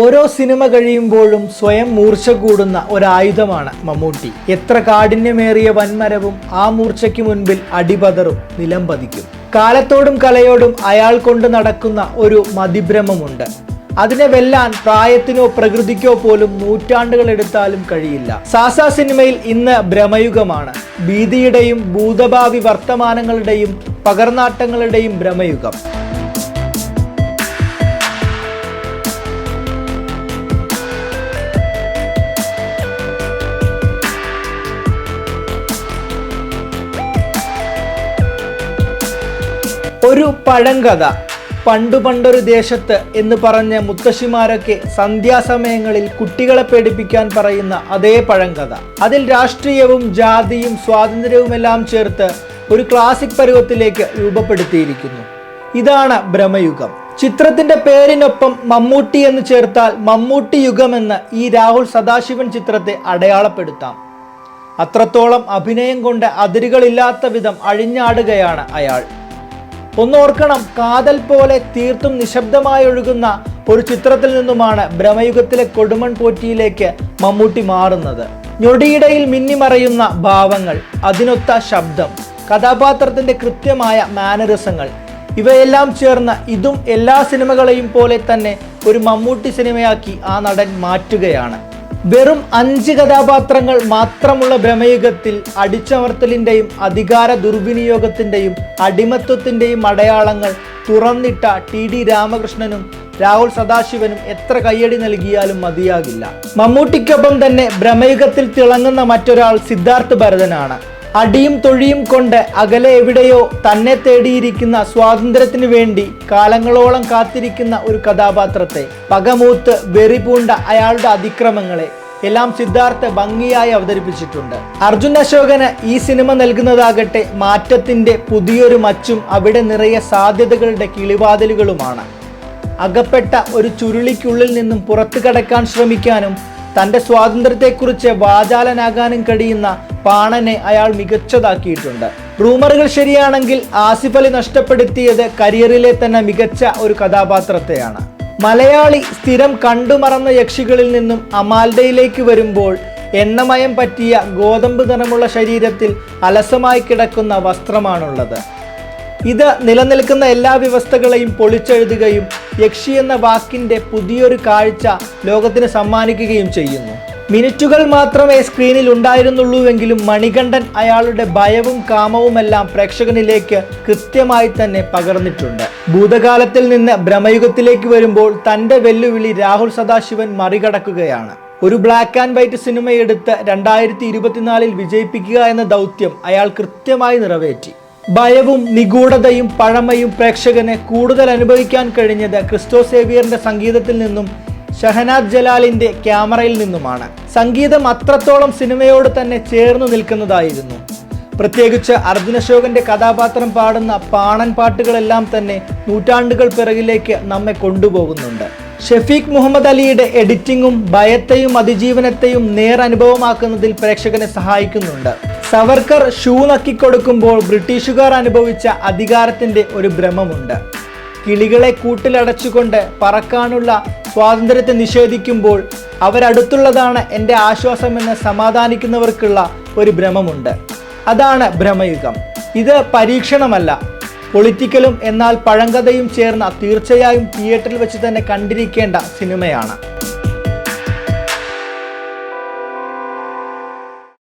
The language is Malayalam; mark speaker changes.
Speaker 1: ഓരോ സിനിമ കഴിയുമ്പോഴും സ്വയം മൂർച്ച കൂടുന്ന ഒരായുധമാണ് മമ്മൂട്ടി. എത്ര കാഠിന്യമേറിയ വൻമരവും ആ മൂർച്ചയ്ക്ക് മുൻപിൽ അടിപതറും നിലം പതിക്കും. കാലത്തോടും കലയോടും അയാൾ കൊണ്ട് നടക്കുന്ന ഒരു മതിഭ്രമമുണ്ട്. അതിനെ വെല്ലാൻ പ്രായത്തിനോ പ്രകൃതിക്കോ പോലും നൂറ്റാണ്ടുകൾ എടുത്താലും കഴിയില്ല. സാസ സിനിമയിൽ ഇന്ന് ഭ്രമയുഗമാണ്. ഭീതിയുടെയും ഭൂതഭാവി വർത്തമാനങ്ങളുടെയും പകർനാട്ടങ്ങളുടെയും ഭ്രമയുഗം. ഒരു പഴങ്കഥ. പണ്ടു പണ്ടൊരു ദേശത്ത് എന്ന് പറഞ്ഞ മുത്തശ്ശിമാരൊക്കെ സന്ധ്യാസമയങ്ങളിൽ കുട്ടികളെ പേടിപ്പിക്കാൻ പറയുന്ന അതേ പഴങ്കഥ. അതിൽ രാഷ്ട്രീയവും ജാതിയും സ്വാതന്ത്ര്യവുമെല്ലാം ചേർത്ത് ഒരു ക്ലാസിക് പരുവത്തിലേക്ക് രൂപപ്പെടുത്തിയിരിക്കുന്നു. ഇതാണ് ഭ്രമയുഗം ചിത്രത്തിന്റെ പേരിനൊപ്പം മമ്മൂട്ടി എന്ന് ചേർത്താൽ മമ്മൂട്ടി യുഗമെന്ന് ഈ രാഹുൽ സദാശിവൻ ചിത്രത്തെ അടയാളപ്പെടുത്താം. അത്രത്തോളം അഭിനയം കൊണ്ട് അതിരുകളില്ലാത്ത വിധം അഴിഞ്ഞാടുകയാണ് അയാൾ. ഒന്നോർക്കണം കാതൽ പോലെ തീർത്തും നിശബ്ദമായി ഒഴുകുന്ന ഒരു ചിത്രത്തിൽ നിന്നുമാണ് ഭ്രമയുഗത്തിലെ കൊടുമൺ പോറ്റിയിലേക്ക് മമ്മൂട്ടി മാറുന്നത്. ഞൊടിയിടയിൽ മിന്നിമറയുന്ന ഭാവങ്ങൾ അതിനൊത്ത ശബ്ദം കഥാപാത്രത്തിന്റെ കൃത്യമായ മാനറിസങ്ങൾ ഇവയെല്ലാം ചേർന്ന ഇതും എല്ലാ സിനിമകളെയും പോലെ തന്നെ ഒരു മമ്മൂട്ടി സിനിമയാക്കി ആ നടൻ മാറ്റുകയാണ്. വെറും അഞ്ച് കഥാപാത്രങ്ങൾ മാത്രമുള്ള ഭ്രമയുഗത്തിൽ അടിച്ചമർത്തലിന്റെയും അധികാര ദുർവിനിയോഗത്തിന്റെയും അടിമത്വത്തിന്റെയും അടയാളങ്ങൾ തുറന്നിട്ട ടി ഡി രാമകൃഷ്ണനും രാഹുൽ സദാശിവനും എത്ര കയ്യടി നൽകിയാലും മതിയാകില്ല. മമ്മൂട്ടിക്കൊപ്പം തന്നെ ഭ്രമയുഗത്തിൽ തിളങ്ങുന്ന മറ്റൊരാൾ സിദ്ധാർത്ഥ് ഭരതനാണ്. അടിയും തൊഴിയും കൊണ്ട് അകലെ എവിടെയോ തന്നെ തേടിയിരിക്കുന്ന സ്വാതന്ത്ര്യത്തിനു വേണ്ടി കാലങ്ങളോളം കാത്തിരിക്കുന്ന ഒരു കഥാപാത്രത്തെ പകമൂത്ത് വെറിപൂണ്ട അയാളുടെ അതിക്രമങ്ങളെ എല്ലാം സിദ്ധാർത്ഥ ഭംഗിയായി അവതരിപ്പിച്ചിട്ടുണ്ട്. അർജുൻ അശോകന് ഈ സിനിമ നൽകുന്നതാകട്ടെ മാറ്റത്തിന്റെ പുതിയൊരു മച്ചും അവിടെ നിറയെ സാധ്യതകളുടെ കിളിവാതിലുകളുമാണ്. അകപ്പെട്ട ഒരു ചുരുളിക്കുള്ളിൽ നിന്നും പുറത്തു കടക്കാൻ ശ്രമിക്കാനും തന്റെ സ്വാതന്ത്ര്യത്തെക്കുറിച്ച് വാചാലനാകാനും കഴിയുന്ന പാണനെ അയാൾ മികച്ചതാക്കിയിട്ടുണ്ട്. റൂമറുകൾ ശരിയാണെങ്കിൽ ആസിഫ് അലി നഷ്ടപ്പെടുത്തിയത് കരിയറിലെ തന്നെ മികച്ച ഒരു കഥാപാത്രത്തെയാണ്. മലയാളി സ്ഥിരം കണ്ടുമറന്ന യക്ഷികളിൽ നിന്നും അമാൽഡയിലേക്ക് വരുമ്പോൾ എണ്ണമയം പറ്റിയ ഗോതമ്പ് നിറമുള്ള ശരീരത്തിൽ അലസമായി കിടക്കുന്ന വസ്ത്രമാണുള്ളത്. ഇത് നിലനിൽക്കുന്ന എല്ലാ വ്യവസ്ഥകളെയും പൊളിച്ചെഴുതുകയും യക്ഷി എന്ന വാക്കിന്റെ പുതിയൊരു കാഴ്ച ലോകത്തിന് സമ്മാനിക്കുകയും ചെയ്യുന്നു. മിനിറ്റുകൾ മാത്രമേ സ്ക്രീനിൽ ഉണ്ടായിരുന്നുള്ളൂവെങ്കിലും മണികണ്ഠൻ അയാളുടെ ഭയവും കാമവുമെല്ലാം പ്രേക്ഷകനിലേക്ക് കൃത്യമായി തന്നെ പകർന്നിട്ടുണ്ട്. ഭൂതകാലത്തിൽ നിന്ന് ഭ്രമയുഗത്തിലേക്ക് വരുമ്പോൾ തന്റെ വെല്ലുവിളി രാഹുൽ സദാശിവൻ മറികടക്കുകയാണ്. ഒരു ബ്ലാക്ക് ആൻഡ് വൈറ്റ് സിനിമയെടുത്ത് രണ്ടായിരത്തി ഇരുപത്തിനാലിൽ വിജയിപ്പിക്കുക എന്ന ദൗത്യം അയാൾ കൃത്യമായി നിറവേറ്റി. ഭയവും നിഗൂഢതയും പഴമയും പ്രേക്ഷകനെ കൂടുതൽ അനുഭവിക്കാൻ കഴിഞ്ഞത് ക്രിസ്റ്റോ സേവിയറിന്റെ സംഗീതത്തിൽ നിന്നും ഷഹനാദ് ജലാലിന്റെ ക്യാമറയിൽ നിന്നുമാണ്. സംഗീതം അത്രത്തോളം സിനിമയോട് തന്നെ ചേർന്നു നിൽക്കുന്നതായിരുന്നു. പ്രത്യേകിച്ച് അർജുന അശോകന്റെ കഥാപാത്രം പാടുന്ന പാണൻ പാട്ടുകളെല്ലാം തന്നെ നൂറ്റാണ്ടുകൾ പിറകിലേക്ക് നമ്മെ കൊണ്ടുപോകുന്നുണ്ട്. ഷെഫീഖ് മുഹമ്മദ് അലിയുടെ എഡിറ്റിംഗും ഭയത്തെയും അതിജീവനത്തെയും നേർ അനുഭവമാക്കുന്നതിൽ പ്രേക്ഷകനെ സഹായിക്കുന്നുണ്ട്. സവർക്കർ ഷൂ നക്കിക്കൊടുക്കുമ്പോൾ ബ്രിട്ടീഷുകാർ അനുഭവിച്ച അധികാരത്തിന്റെ ഒരു ഭ്രമമുണ്ട്. കിളികളെ കൂട്ടിലടച്ചുകൊണ്ട് പറക്കാനുള്ള സ്വാതന്ത്ര്യത്തെ നിഷേധിക്കുമ്പോൾ അവരടുത്തുള്ളതാണ് എന്റെ ആശ്വാസമെന്ന് സമാധാനിക്കുന്നവർക്കുള്ള ഒരു ഭ്രമമുണ്ട്. അതാണ് ഭ്രമയുഗം. ഇത് പരീക്ഷണമല്ല. പൊളിറ്റിക്കലും എന്നാൽ പഴങ്കഥയും ചേർന്ന തീർച്ചയായും തിയേറ്ററിൽ വെച്ച് തന്നെ കണ്ടിരിക്കേണ്ട സിനിമയാണ്.